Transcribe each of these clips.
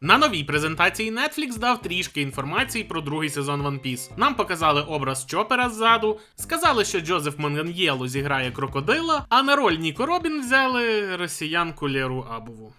На новій презентації Netflix дав трішки інформації про другий сезон One Piece. Нам показали образ Чопера ззаду, сказали, що Джозеф Манганьєло зіграє крокодила, а на роль Ніко Робін взяли росіянку Леру Абову.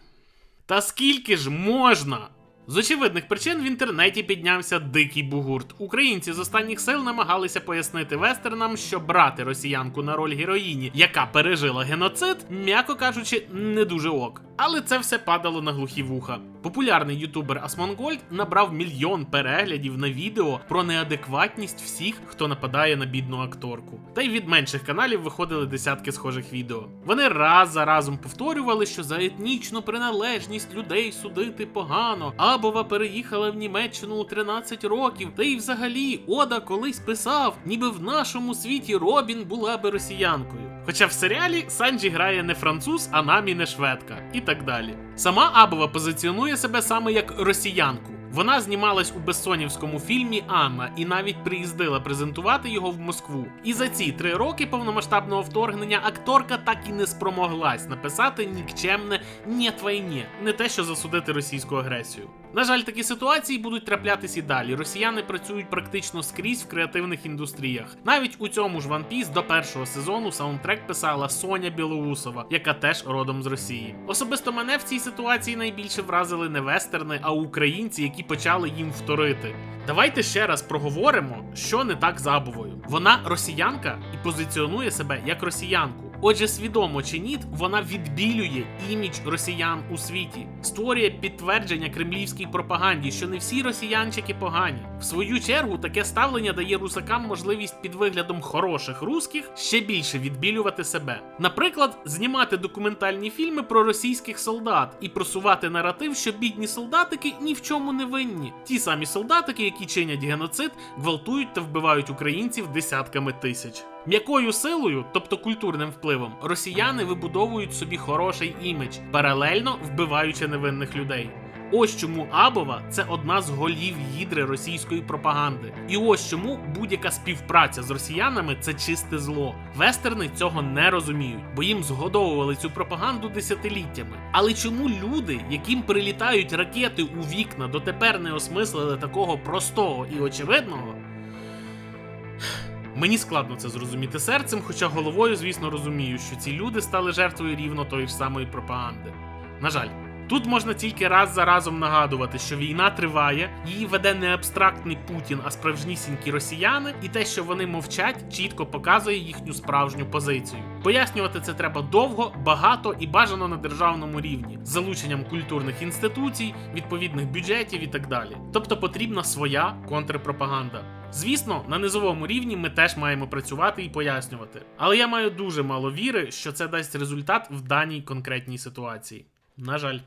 Та скільки ж можна? З очевидних причин в інтернеті піднявся дикий бугурт. Українці з останніх сил намагалися пояснити вестернам, що брати росіянку на роль героїні, яка пережила геноцид, м'яко кажучи, не дуже ок. Але це все падало на глухі вуха. Популярний ютубер Асмонгольд набрав мільйон переглядів на відео про неадекватність всіх, хто нападає на бідну акторку. Та й від менших каналів виходили десятки схожих відео. Вони раз за разом повторювали, що за етнічну приналежність людей судити погано. Абова переїхала в Німеччину у 13 років. Та й взагалі Ода колись писав, ніби в нашому світі Робін була би росіянкою. Хоча в серіалі Санджі грає не француз, а намі не шведка, і так далі. Сама Абова позиціонує себе саме як росіянку. Вона знімалась у безсонівському фільмі Анна і навіть приїздила презентувати його в Москву. І за ці три роки повномасштабного вторгнення акторка так і не спромоглась написати нікчемне «Нєт війні», не те, що засудити російську агресію. На жаль, такі ситуації будуть траплятись і далі. Росіяни працюють практично скрізь в креативних індустріях. Навіть у цьому ж One Piece до першого сезону саундтрек писала Соня Білоусова, яка теж родом з Росії. Особисто мене в цій ситуації найбільше вразили не вестерни, а українці, які почали їм вторити. Давайте ще раз проговоримо, що не так з Абовою. Вона росіянка і позиціонує себе як росіянку. Отже, свідомо чи ні, вона відбілює імідж росіян у світі, створює підтвердження кремлівській пропаганді, що не всі росіянчики погані. В свою чергу таке ставлення дає русакам можливість під виглядом хороших русських ще більше відбілювати себе. Наприклад, знімати документальні фільми про російських солдат і просувати наратив, що бідні солдатики ні в чому не винні. Ті самі солдатики, які чинять геноцид, гвалтують та вбивають українців десятками тисяч. М'якою силою, тобто культурним впливом, росіяни вибудовують собі хороший імідж, паралельно вбиваючи невинних людей. Ось чому Абова це одна з голів гідри російської пропаганди. І ось чому будь-яка співпраця з росіянами це чисте зло. Вестерни цього не розуміють, бо їм згодовували цю пропаганду десятиліттями. Але чому люди, яким прилітають ракети у вікна, дотепер не осмислили такого простого і очевидного? Мені складно це зрозуміти серцем, хоча головою, звісно, розумію, що ці люди стали жертвою рівно тої ж самої пропаганди. На жаль, тут можна тільки раз за разом нагадувати, що війна триває, її веде не абстрактний Путін, а справжнісінькі росіяни, і те, що вони мовчать, чітко показує їхню справжню позицію. Пояснювати це треба довго, багато і бажано на державному рівні, з залученням культурних інституцій, відповідних бюджетів і так далі. Тобто потрібна своя контрпропаганда. Звісно, на низовому рівні ми теж маємо працювати і пояснювати. Але я маю дуже мало віри, що це дасть результат в даній конкретній ситуації. На жаль.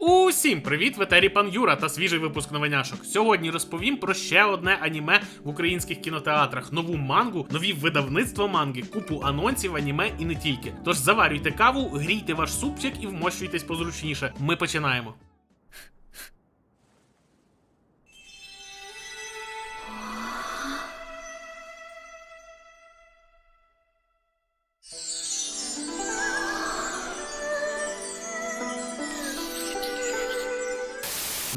Усім привіт, в етері пан Юра та свіжий випуск новиняшок. Сьогодні розповім про ще одне аніме в українських кінотеатрах, нову мангу, нові видавництва манги, купу анонсів, аніме і не тільки. Тож заварюйте каву, грійте ваш супчик і вмощуйтесь позручніше. Ми починаємо.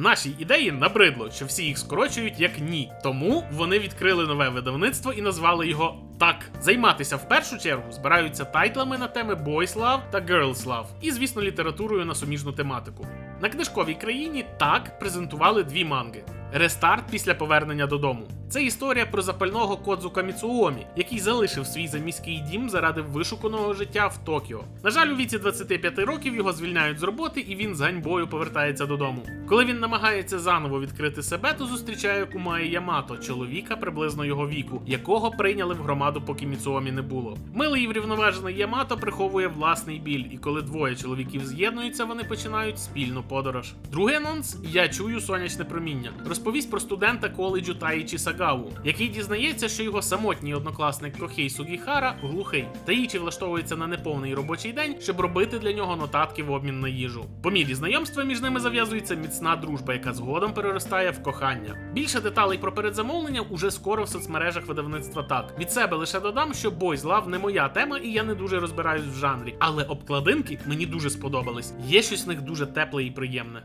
Нашій ідеї набридло, що всі їх скорочують як ні. Тому вони відкрили нове видавництво і назвали його так. Займатися в першу чергу збираються тайтлами на теми Boys Love та Girls Love, і, звісно, літературою на суміжну тематику. На книжковій країні так презентували дві манги. Рестарт після повернення додому. Це історія про запального Кодзука Міцуомі, який залишив свій заміський дім заради вишуканого життя в Токіо. На жаль, у віці 25 років його звільняють з роботи, і він з ганьбою повертається додому. Коли він намагається заново відкрити себе, то зустрічає Кумаї Ямато, чоловіка приблизно його віку, якого прийняли в громаду, поки Міцуомі не було. Милий і врівноважений Ямато приховує власний біль, і коли двоє чоловіків з'єднуються, вони починають спільну подорож. Другий анонс я чую сонячне проміння. Розповість про студента коледжу Таїчі Сага Кагаву, який дізнається, що його самотній однокласник Кохей Сугіхара глухий. Таїчі влаштовується на неповний робочий день, щоб робити для нього нотатки в обмін на їжу. По мірі знайомства між ними зав'язується міцна дружба, яка згодом переростає в кохання. Більше деталей про передзамовлення уже скоро в соцмережах видавництва так. Від себе лише додам, що Boys Love не моя тема, і я не дуже розбираюсь в жанрі. Але обкладинки мені дуже сподобались. Є щось в них дуже тепле і приємне.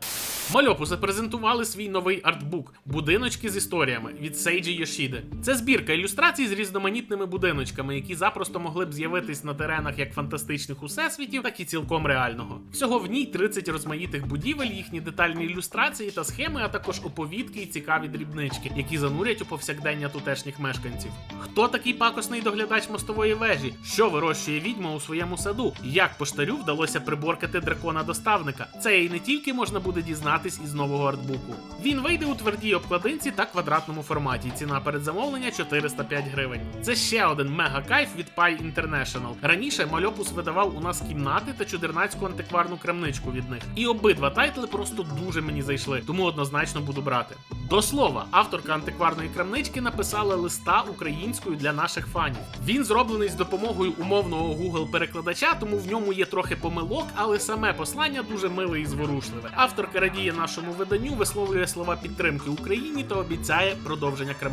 Мальопуси презентували свій новий артбук будиночки з історіями від Сейджі Йошіди. Це збірка ілюстрацій з різноманітними будиночками, які запросто могли б з'явитись на теренах як фантастичних усесвітів, так і цілком реального. Всього в ній 30 розмаїтих будівель, їхні детальні ілюстрації та схеми, а також оповідки і цікаві дрібнички, які занурять у повсякдення тутешніх мешканців. Хто такий пакосний доглядач мостової вежі? Що вирощує відьма у своєму саду? Як поштарю вдалося приборкати дракона-доставника? Це і не тільки можна буде дізнатись із нового артбуку. Він вийде у твердій обкладинці та квадратному форматі. Ціна передзамовлення 405 гривень. Це ще один мега кайф від Pi International. Раніше Мальопус видавав у нас кімнати та чудернацьку антикварну крамничку від них. І обидва тайтли просто дуже мені зайшли, тому однозначно буду брати. До слова, авторка антикварної крамнички написала листа українською для наших фанів. Він зроблений з допомогою умовного Google перекладача, тому в ньому є трохи помилок, але саме послання дуже миле і зворушливе. Авторка радіє нашому виданню, висловлює слова підтримки Україні та обіцяє продовження крамнички.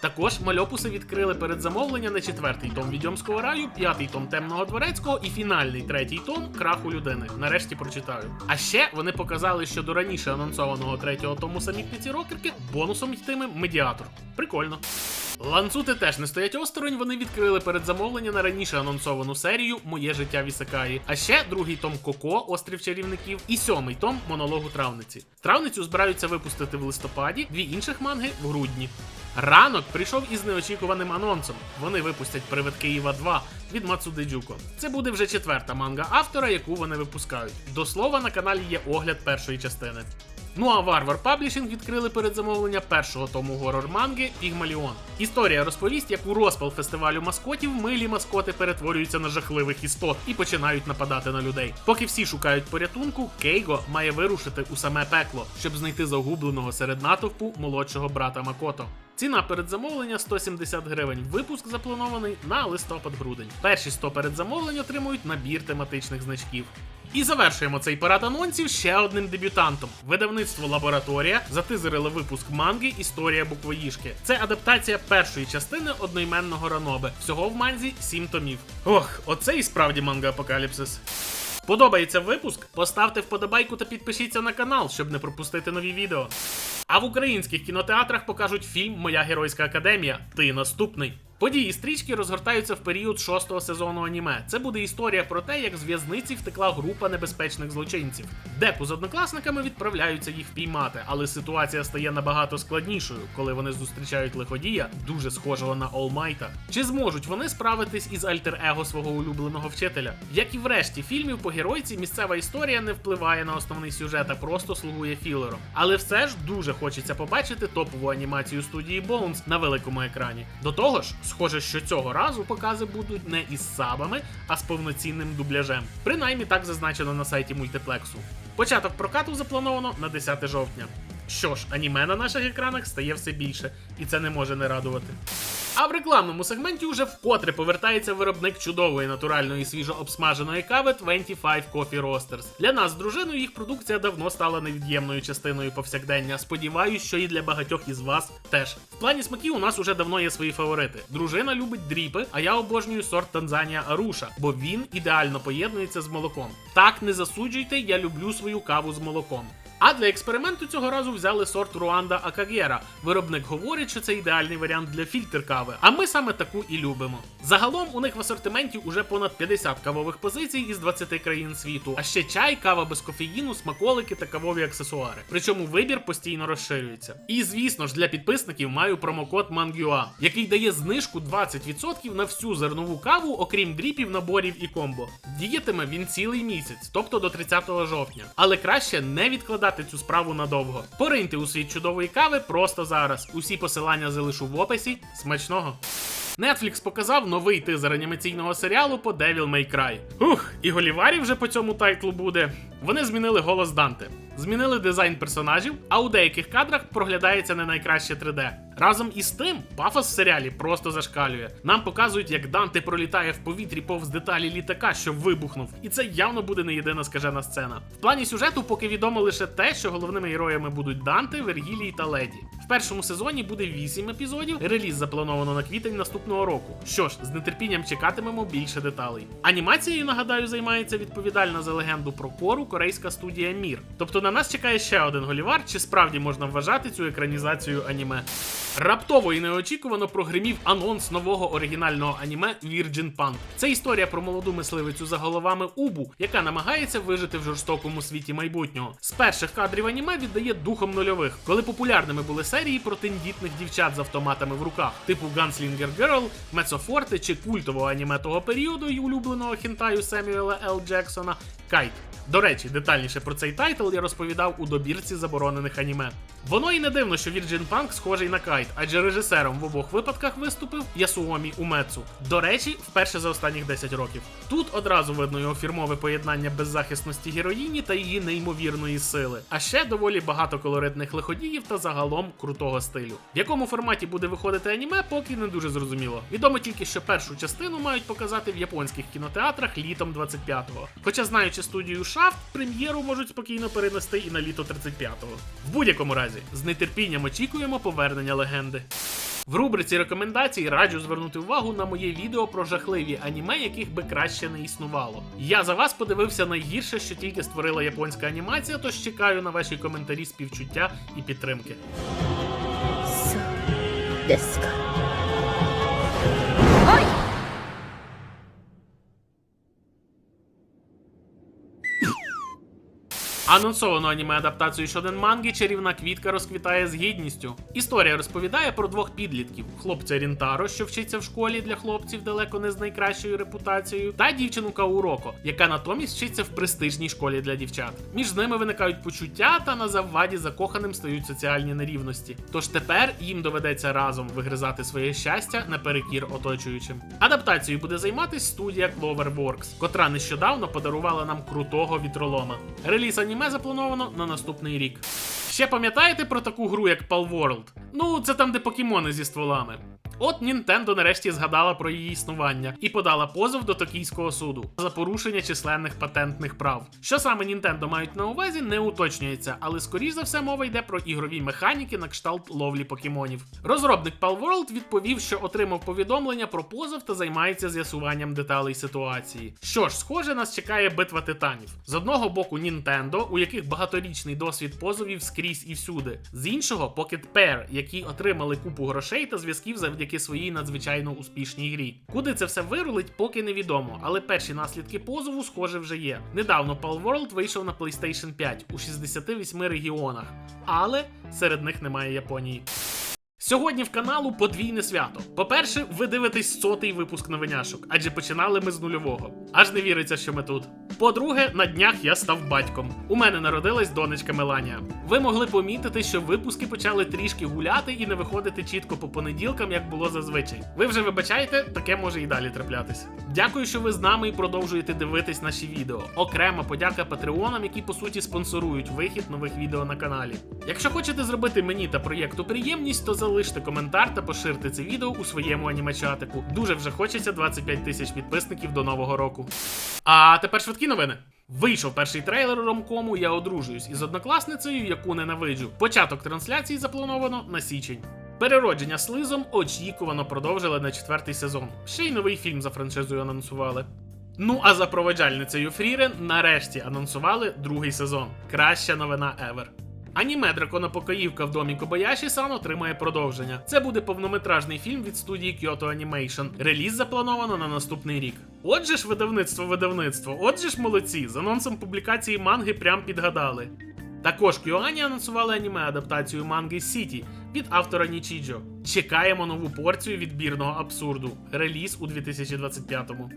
Також мальопуси відкрили передзамовлення на четвертий том відьомського раю, п'ятий том темного дворецького і фінальний третій том краху людини. Нарешті прочитаю. А ще вони показали, що до раніше анонсованого третього тому самітниці рокерки бонусом йтиме медіатор. Прикольно. Ланцути теж не стоять осторонь. Вони відкрили передзамовлення на раніше анонсовану серію Моє життя в Ісакаї. А ще другий том Коко, Острів чарівників, і сьомий том монологу травниці. Травницю збираються випустити в листопаді, дві інших манги в грудні. Ранок прийшов із неочікуваним анонсом. Вони випустять Привид Києва 2 від Мацуди. Це буде вже четверта манга автора, яку вони випускають. До слова, на каналі є огляд першої частини. Ну а Варвар Паблішинг відкрили передзамовлення першого тому горор манги Пігмаліон. Історія розповість, як у розпал фестивалю маскотів милі маскоти перетворюються на жахливих істот і починають нападати на людей. Поки всі шукають порятунку, Кейго має вирушити у саме пекло, щоб знайти загубленого серед натовпу молодшого брата Макото. Ціна передзамовлення 170 гривень. Випуск запланований на листопад-грудень. Перші 100 передзамовлень отримують набір тематичних значків. І завершуємо цей парад анонсів ще одним дебютантом. Видавництво Лабораторія затизерили випуск манги Історія буквоїжки. Це адаптація першої частини одноіменного ранобе. Всього в манзі 7 томів. Ох, оце і справді манга Апокаліпсис. Подобається випуск? Поставте вподобайку та підпишіться на канал, щоб не пропустити нові відео. А в українських кінотеатрах покажуть фільм Моя геройська академія. Ти наступний. Події стрічки розгортаються в період шостого сезону аніме. Це буде історія про те, як з в'язниці втекла група небезпечних злочинців. Деку з однокласниками відправляються їх впіймати, але ситуація стає набагато складнішою, коли вони зустрічають лиходія, дуже схожого на Олмайта. Чи зможуть вони справитись із альтер-его свого улюбленого вчителя? Як і в решті фільмів по геройці, місцева історія не впливає на основний сюжет, а просто слугує філером. Але все ж дуже хочеться побачити топову анімацію студії Bones на великому екрані. До того ж, схоже, що цього разу покази будуть не із сабами, а з повноцінним дубляжем. Принаймні так зазначено на сайті мультиплексу. Початок прокату заплановано на 10 жовтня. Що ж, аніме на наших екранах стає все більше, і це не може не радувати. А в рекламному сегменті уже вкотре повертається виробник чудової натуральної свіжо обсмаженої кави 25 Coffee Roasters. Для нас з дружиною їх продукція давно стала невід'ємною частиною повсякдення. Сподіваюсь, що і для багатьох із вас теж. В плані смаків у нас уже давно є свої фаворити. Дружина любить дріпи, а я обожнюю сорт Танзанія Аруша, бо він ідеально поєднується з молоком. Так не засуджуйте, я люблю свою каву з молоком. А для експерименту цього разу взяли сорт Руанда Акагєра. Виробник говорить, що це ідеальний варіант для фільтр кави. А ми саме таку і любимо. Загалом у них в асортименті уже понад 50 кавових позицій із 20 країн світу. А ще чай, кава без кофеїну, смаколики та кавові аксесуари. Причому вибір постійно розширюється. І звісно ж, для підписників маю промокод MANGUA, який дає знижку 20% на всю зернову каву, окрім дріпів, наборів і комбо. Діятиме він цілий місяць, тобто до 30 жовтня. Але краще не відкладати цю справу надовго. Пориньте у світ чудової кави просто зараз. Усі посилання залишу в описі. Смачного! Netflix показав новий тизер анімаційного серіалу по Devil May Cry. Ух, і Голіварі вже по цьому тайтлу буде. Вони змінили голос Данте, змінили дизайн персонажів, а у деяких кадрах проглядається не найкраще 3D. Разом із тим, пафос в серіалі просто зашкалює. Нам показують, як Данте пролітає в повітрі повз деталі літака, що вибухнув, і це явно буде не єдина скажена сцена. В плані сюжету поки відомо лише те, що головними героями будуть Данте, Вергілій та Леді. В першому сезоні буде 8 епізодів. Реліз заплановано на квітень наступного року. Що ж, з нетерпінням чекатимемо більше деталей. Анімацією, нагадаю, займається відповідальна за легенду про кору корейська студія Мір. Тобто на нас чекає ще один голівар, чи справді можна вважати цю екранізацію аніме. Раптово і неочікувано прогримів анонс нового оригінального аніме Virgin Punk. Це історія про молоду мисливицю за головами Убу, яка намагається вижити в жорстокому світі майбутнього. З перших кадрів аніме віддає духом нульових, коли популярними були серії про тендітних дівчат з автоматами в руках, типу Gunslinger Girl, Мецофорте чи культового аніме того періоду і улюбленого хінтаю Семюела Л. Джексона Кайт. До речі, детальніше про цей тайтл я розповідав у добірці заборонених аніме. Воно і не дивно, що Virgin Punk схожий на кайт, адже режисером в обох випадках виступив Ясуомі Умецу. До речі, вперше за останніх 10 років. Тут одразу видно його фірмове поєднання беззахисності героїні та її неймовірної сили, а ще доволі багато колоритних лиходіїв та загалом крутого стилю. В якому форматі буде виходити аніме, поки не дуже зрозуміло Відомо тільки, що першу частину мають показати в японських кінотеатрах літом 25-го. Хоча, знаючи студію Shaft, прем'єру можуть спокійно перенести і на літо 35-го. В будь-якому разі, з нетерпінням очікуємо повернення легенди. В рубриці рекомендацій раджу звернути увагу на моє відео про жахливі аніме, яких би краще не існувало. Я за вас подивився найгірше, що тільки створила японська анімація, тож чекаю на ваші коментарі співчуття і підтримки. そうですか Анонсовану аніме адаптацію щоден манги чарівна квітка розквітає з гідністю. Історія розповідає про двох підлітків: хлопця Рінтаро, що вчиться в школі для хлопців далеко не з найкращою репутацією, та дівчину Кауроко, яка натомість вчиться в престижній школі для дівчат. Між ними виникають почуття, та на завваді закоханим стають соціальні нерівності. Тож тепер їм доведеться разом вигризати своє щастя наперекір оточуючим. Адаптацією буде займатися студія Cloverworks, котра нещодавно подарувала нам крутого вітролома. Реліз аніме заплановано на наступний рік. Ще пам'ятаєте про таку гру, як Palworld? Ну, це там, де покемони зі стволами. От Нінтендо нарешті згадала про її існування і подала позов до токійського суду за порушення численних патентних прав. Що саме Нінтендо мають на увазі, не уточнюється, але скоріш за все мова йде про ігрові механіки на кшталт ловлі покемонів. Розробник Palworld відповів, що отримав повідомлення про позов та займається з'ясуванням деталей ситуації. Що ж, схоже, нас чекає битва титанів. З одного боку, Нінтендо, у яких багаторічний досвід позовів скрізь і всюди. З іншого, Pocket Pair, які отримали купу грошей та зв'язків завдяки своїй надзвичайно успішній грі. Куди це все вирулить, поки невідомо, але перші наслідки позову, схоже, вже є. Недавно Palworld вийшов на PlayStation 5 у 68 регіонах, але серед них немає Японії. Сьогодні в каналу подвійне свято. По-перше, ви дивитесь сотий випуск новиняшок, адже починали ми з нульового. Аж не віриться, що ми тут. По-друге, на днях я став батьком. У мене народилась донечка Меланія. Ви могли помітити, що випуски почали трішки гуляти і не виходити чітко по понеділкам, як було зазвичай. Ви вже вибачаєте, таке може і далі траплятись. Дякую, що ви з нами і продовжуєте дивитись наші відео. Окрема подяка патреонам, які по суті спонсорують вихід нових відео на каналі. Якщо хочете зробити мені та проєкту приємність, то залиште коментар та поширте це відео у своєму анімечатику. Дуже вже хочеться 25 тисяч підписників до нового року. А тепер швидкі новини. Вийшов перший трейлер ромкому Я одружуюсь із однокласницею, яку ненавиджу. Початок трансляції заплановано на січень. Переродження слизом очікувано продовжили на четвертий сезон. Ще й новий фільм за франшизою анонсували. Ну а за проведжальницею Фрірен нарешті анонсували другий сезон. Краща новина ever. Аніме Драконопокоївка в домі Кобаяші сан отримає продовження. Це буде повнометражний фільм від студії Kyoto Animation. Реліз заплановано на наступний рік. Отже ж, видавництво видавництво, отже ж молодці, з анонсом публікації манги прям підгадали. Також Кюані анонсували аніме адаптацію манги Сіті від автора Нічіджо. Чекаємо нову порцію відбірного абсурду. Реліз у 2025-му.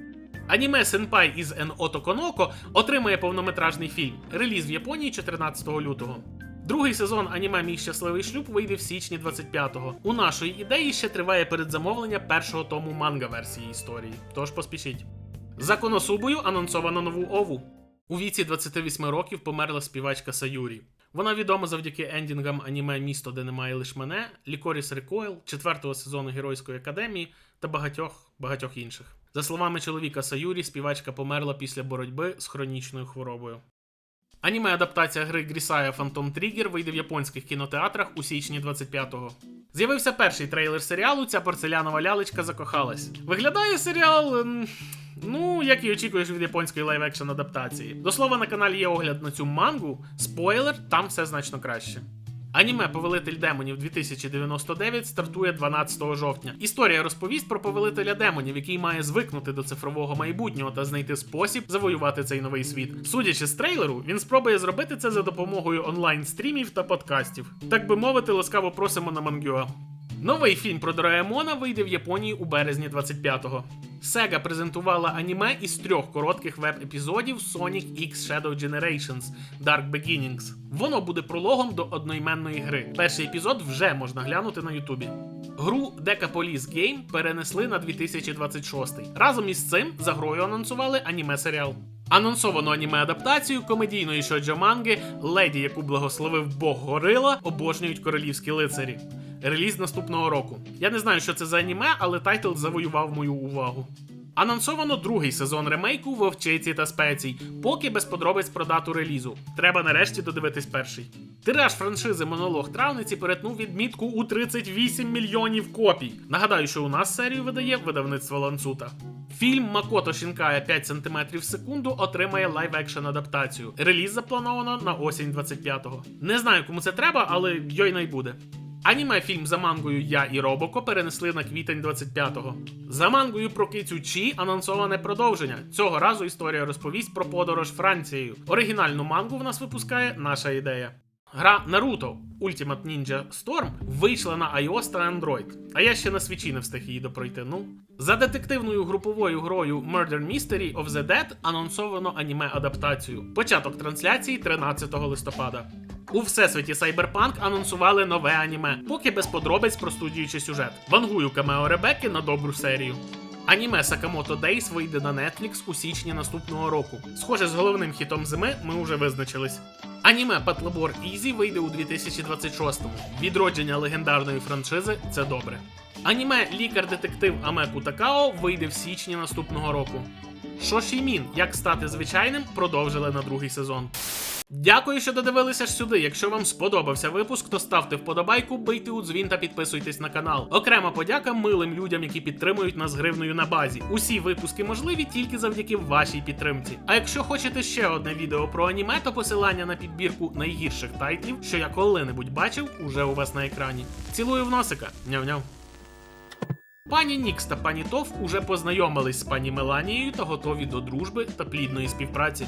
Аніме Сенпай із Ен Отоконоко отримає повнометражний фільм. Реліз в Японії 14 лютого. Другий сезон аніме Мій щасливий шлюб вийде в січні 25-го. У нашої ідеї ще триває передзамовлення першого тому манга версії історії. Тож поспішіть. За Коносубою анонсовано нову ову. У віці 28 років померла співачка Саюрі. Вона відома завдяки ендінгам аніме Місто, де немає лиш мене, Лікоріс Рекойл, четвертого сезону Геройської академії та багатьох багатьох інших. За словами чоловіка Саюрі, співачка померла після боротьби з хронічною хворобою. Аніме адаптація гри Грісая Phantom Trigger вийде в японських кінотеатрах у січні 25-го. З'явився перший трейлер серіалу. Ця порцелянова лялечка закохалась. Виглядає серіал. ем, Ну, як і очікуєш від японської лайв-екшн адаптації. До слова, на каналі є огляд на цю мангу. Спойлер, там все значно краще. Аніме Повелитель демонів 2099 стартує 12 жовтня. Історія розповість про повелителя демонів, який має звикнути до цифрового майбутнього та знайти спосіб завоювати цей новий світ. Судячи з трейлеру, він спробує зробити це за допомогою онлайн-стрімів та подкастів. Так би мовити, ласкаво просимо на Мангюа. Новий фільм про Дораемона вийде в Японії у березні 25-го. Sega презентувала аніме із трьох коротких веб-епізодів Sonic X Shadow Generations Dark Beginnings. Воно буде прологом до одноіменної гри. Перший епізод вже можна глянути на Ютубі. Гру Decapolis Game перенесли на 2026. Разом із цим за грою анонсували аніме-серіал. Анонсовано аніме-адаптацію комедійної шоджо манги Леді, яку благословив Бог Горила, обожнюють королівські лицарі. Реліз наступного року. Я не знаю, що це за аніме, але тайтл завоював мою увагу. Анонсовано другий сезон ремейку Вовчиці та спецій, поки без подробиць про дату релізу. Треба нарешті додивитись перший. Тираж франшизи Монолог травниці перетнув відмітку у 38 мільйонів копій. Нагадаю, що у нас серію видає видавництво Ланцута. Фільм Макото Шінкая 5 см в секунду отримає лайв-екшн адаптацію. Реліз заплановано на осінь 25-го. Не знаю, кому це треба, але йой най буде. Аніме фільм за мангою Я і Робоко перенесли на квітень 25-го. За мангою про кицю Чі анонсоване продовження. Цього разу історія розповість про подорож Францією. Оригінальну мангу в нас випускає наша ідея. Гра Naruto Ultimate Ninja Storm вийшла на iOS та Android, а я ще на свічі не встиг її допройти. Ну за детективною груповою грою Murder Mystery of the Dead анонсовано аніме адаптацію. Початок трансляції 13 листопада. У всесвіті Cyberpunk анонсували нове аніме, поки без подробиць про студію чи сюжет. Вангую камео Ребекки на добру серію. Аніме Sakamoto Days вийде на Netflix у січні наступного року. Схоже, з головним хітом зими ми вже визначились. Аніме Патлабор Ізі вийде у 2026-му. Відродження легендарної франшизи це добре. Аніме Лікар-детектив Амеку Такао вийде в січні наступного року. Шошімін, як стати звичайним, продовжили на другий сезон. Дякую, що додивилися сюди. Якщо вам сподобався випуск, то ставте вподобайку, бийте у дзвін та підписуйтесь на канал. Окрема подяка милим людям, які підтримують нас гривною на базі. Усі випуски можливі тільки завдяки вашій підтримці. А якщо хочете ще одне відео про аніме, то посилання на підбірку найгірших тайтлів, що я коли-небудь бачив, уже у вас на екрані. Цілую в носика. Няв-няв. Пані Нікс та пані Тоф уже познайомились з пані Меланією та готові до дружби та плідної співпраці.